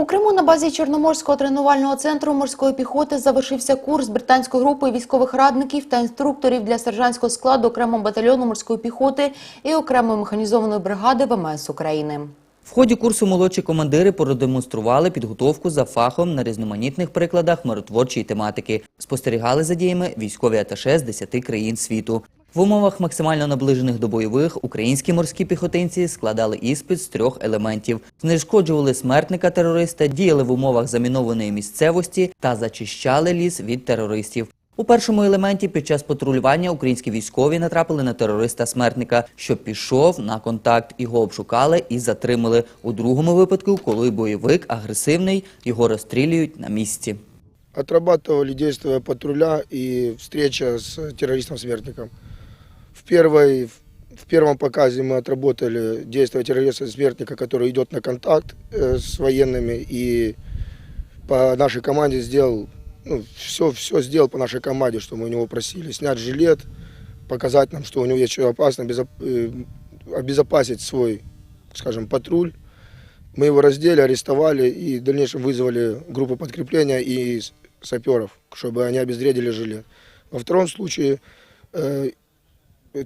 У Криму на базі Чорноморського тренувального центру морської піхоти завершився курс британської групи військових радників та інструкторів для сержантського складу окремого батальйону морської піхоти і окремої механізованої бригади ВМС України. В ході курсу молодші командири продемонстрували підготовку за фахом на різноманітних прикладах миротворчої тематики. Спостерігали за діями військові аташе з 10 країн світу. В умовах максимально наближених до бойових українські морські піхотинці складали іспит з трьох елементів: знешкоджували смертника терориста, діяли в умовах замінованої місцевості та зачищали ліс від терористів. У першому елементі під час патрулювання українські військові натрапили на терориста-смертника, що пішов на контакт. Його обшукали і затримали. У другому випадку, коли бойовик агресивний, його розстрілюють на місці. отрабатывали действия патруля и встреча с террористом-смертником. В, первой, в первом показе мы отработали действия террориста-смертника, который идет на контакт э, с военными и по нашей команде сделал, ну, все, все сделал по нашей команде, что мы у него просили. Снять жилет, показать нам, что у него есть что опасно, э, обезопасить свой, скажем, патруль. Мы его раздели, арестовали и в дальнейшем вызвали группу подкрепления и саперов, чтобы они обезвредили жилет. Во втором случае э,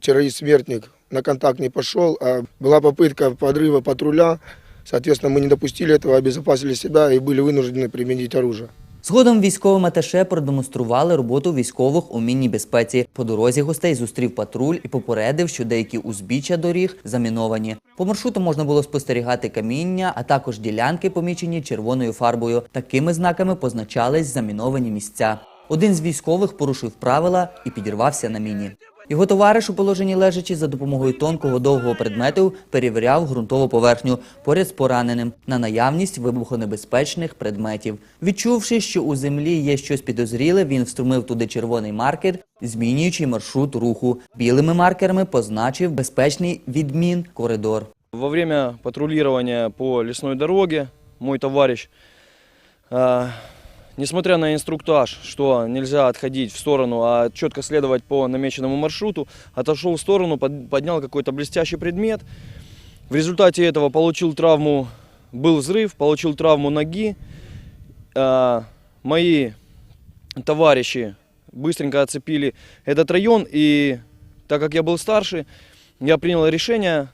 террорист-смертник на контакт не пошел, а была попытка подрыва патруля. Соответственно, мы не допустили этого, обезопасили себя и были вынуждены применить оружие. Згодом військовим аташе продемонстрували роботу військових у мінній безпеці. По дорозі гостей зустрів патруль і попередив, що деякі узбіччя доріг заміновані. По маршруту можна було спостерігати каміння, а також ділянки, помічені червоною фарбою. Такими знаками позначались заміновані місця. Один з військових порушив правила і підірвався на міні. Його товариш у положенні лежачи за допомогою тонкого довгого предмету перевіряв ґрунтову поверхню поряд з пораненим на наявність вибухонебезпечних предметів. Відчувши, що у землі є щось підозріле, він встромив туди червоний маркер, змінюючи маршрут руху. Білими маркерами позначив безпечний відмін коридор. Во время патрулирования по лесной дороге мой товарищ, несмотря на инструктаж, что нельзя отходить в сторону, а четко следовать по намеченному маршруту, отошел в сторону, под- поднял какой-то блестящий предмет. В результате этого получил травму, был взрыв, получил травму ноги. Э, мои товарищи быстренько оцепили этот район, и так как я был старше, я принял решение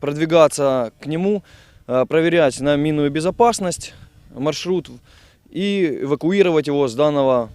продвигаться к нему, э, проверять на минную безопасность маршрут и эвакуировать его с данного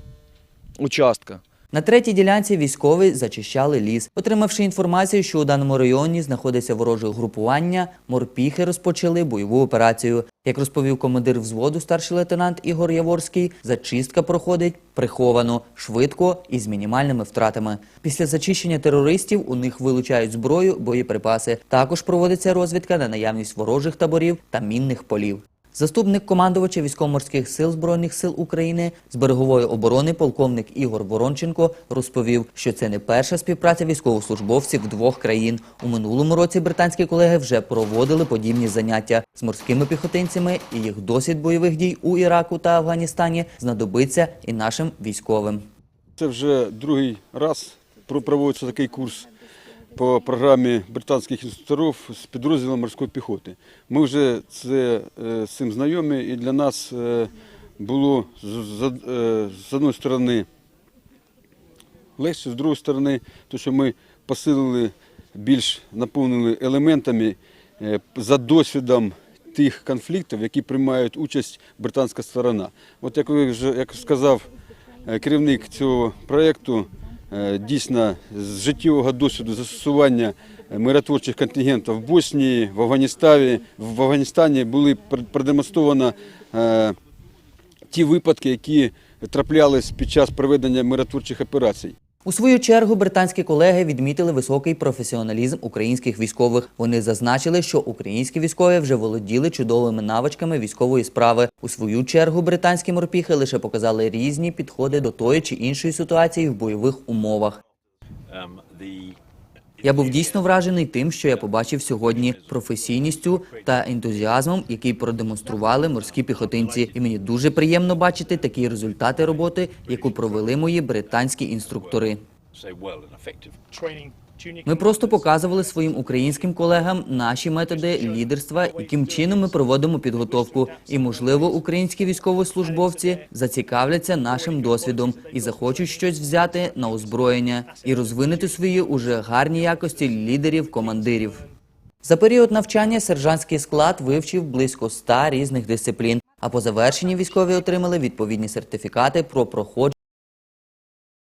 участка. На третій ділянці військові зачищали ліс. Отримавши інформацію, що у даному районі знаходиться вороже угрупування, морпіхи розпочали бойову операцію. Як розповів командир взводу старший лейтенант Ігор Яворський, зачистка проходить приховано, швидко і з мінімальними втратами. Після зачищення терористів у них вилучають зброю, боєприпаси. Також проводиться розвідка на наявність ворожих таборів та мінних полів. Заступник командувача військово-морських сил Збройних сил України з берегової оборони полковник Ігор Воронченко розповів, що це не перша співпраця військовослужбовців двох країн. У минулому році британські колеги вже проводили подібні заняття з морськими піхотинцями, і їх досвід бойових дій у Іраку та Афганістані знадобиться і нашим військовим. Це вже другий раз проводиться такий курс по програмі британських інструкторів з підрозділом морської піхоти. Ми вже це, е, з цим знайомі, і для нас е, було з, е, однієї сторони легше, з другої сторони, то що ми посилили, більш наповнили елементами за досвідом тих конфліктів, які приймають участь британська сторона. От як ви як сказав керівник цього проєкту, дійсно з життєвого досвіду застосування е, миротворчих контингентів в Боснії, в Афганістані, в Афганістані були пр- продемонстровано е, ті випадки, які траплялись під час проведення миротворчих операцій. У свою чергу британські колеги відмітили високий професіоналізм українських військових. Вони зазначили, що українські військові вже володіли чудовими навичками військової справи. У свою чергу британські морпіхи лише показали різні підходи до тої чи іншої ситуації в бойових умовах. Я був дійсно вражений тим, що я побачив сьогодні професійністю та ентузіазмом, який продемонстрували морські піхотинці. І мені дуже приємно бачити такі результати роботи, яку провели мої британські інструктори. Ми просто показували своїм українським колегам наші методи лідерства, яким чином ми проводимо підготовку. І, можливо, українські військовослужбовці зацікавляться нашим досвідом і захочуть щось взяти на озброєння і розвинути свої уже гарні якості лідерів, командирів. За період навчання сержантський склад вивчив близько 100 різних дисциплін. А по завершенні військові отримали відповідні сертифікати про проходження